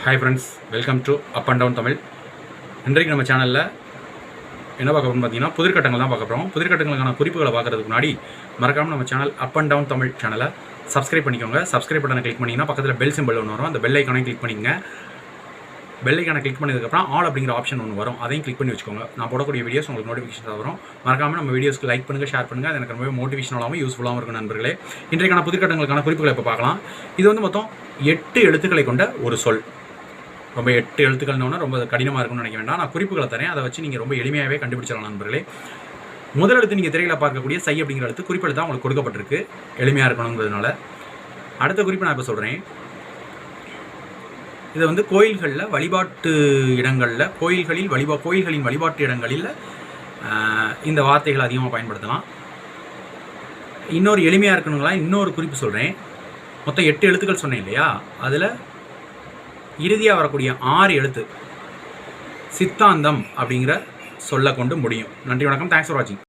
Hi friends welcome to up and down Tamil. இன்றைக்கு நம்ம சேனலில் என்ன பார்க்க போகிறோம்னு பார்த்தீங்கன்னா புதிர்கட்டங்கள் தான் பார்க்க போகிறோம் புதிர்கட்டங்களுக்கான குறிப்புகளை பார்க்கறதுக்கு முன்னாடி மறக்காமல் நம்ம channel up and down Tamil சேனலை சப்ஸ்கிரைப் பண்ணிக்கோங்க. சப்ஸ்கிரைப் பட்டனை கிளிக் பண்ணிங்கன்னா பக்கத்தில் பெல் சிம்பிள் ஒன்று வரும். அந்த பெல் ஐக்கானே கிளிக் பண்ணிக்கங்க. பெல் ஐக்கானை கிளிக் பண்ணதுக்கப்புறம் ஆல் அப்படிங்கிற ஆப்ஷன் ஒன்று வரும். அதையும் கிளிக் பண்ணி வச்சுக்கோங்க. நான் போடக்கூடிய வீடியோஸ் உங்களுக்கு நோட்டிஃபிகேஷன் வரும். மறக்காமல் நம்ம வீடியோஸ்க்கு லைக் பண்ணுங்கள் ஷேர் பண்ணுங்கள் அது எனக்கு ரொம்ப மோட்டிவேஷனலாகவும் யூஸ்ஃபுல்லாகவும் இருக்கும் நண்பர்களே. இன்றைக்கான புதிர்கட்டங்களுக்கான குறிப்புகளை இப்போ பார்க்கலாம். இது வந்து மொத்தம் எட்டு எழுத்துக்களை கொண்ட ஒரு சொல். ரொம்ப எட்டு எழுத்துக்கள்னு ரொம்ப கடினமாக இருக்கும்னு நினைக்க வேண்டாம். நான் குறிப்புகளை தரேன். அதை வச்சு நீங்கள் ரொம்ப எளிமையாகவே கண்டுபிடிச்சிடலாம் நண்பர்களே. முதல் எழுத்து நீங்கள் திரையில் பார்க்கக்கூடிய சை அப்படிங்கிற எழுத்து குறிப்பெழுத்து தான் உங்களுக்கு கொடுக்கப்பட்டிருக்கு. எளிமையாக இருக்கணுங்கிறதுனால. அடுத்த குறிப்பு நான் இப்போ சொல்கிறேன் இதை வந்து கோயில்களில் வழிபாட்டு இடங்களில் கோயில்களில் வழிபா கோயில்களின் வழிபாட்டு இடங்களில் இந்த வார்த்தைகளை அதிகமாக பயன்படுத்தலாம். இன்னொரு எளிமையாக இருக்கணுங்களா? இன்னொரு குறிப்பு சொல்கிறேன் மொத்தம் எட்டு எழுத்துக்கள் சொன்னேன் இல்லையா? அதில் இறுதியாக வரக்கூடிய ஆறு எழுத்து சித்தாந்தம் அப்படிங்கிற சொல்ல கொண்டு முடியும். நன்றி வணக்கம். தேங்க்ஸ் ஃபார் வாட்சிங்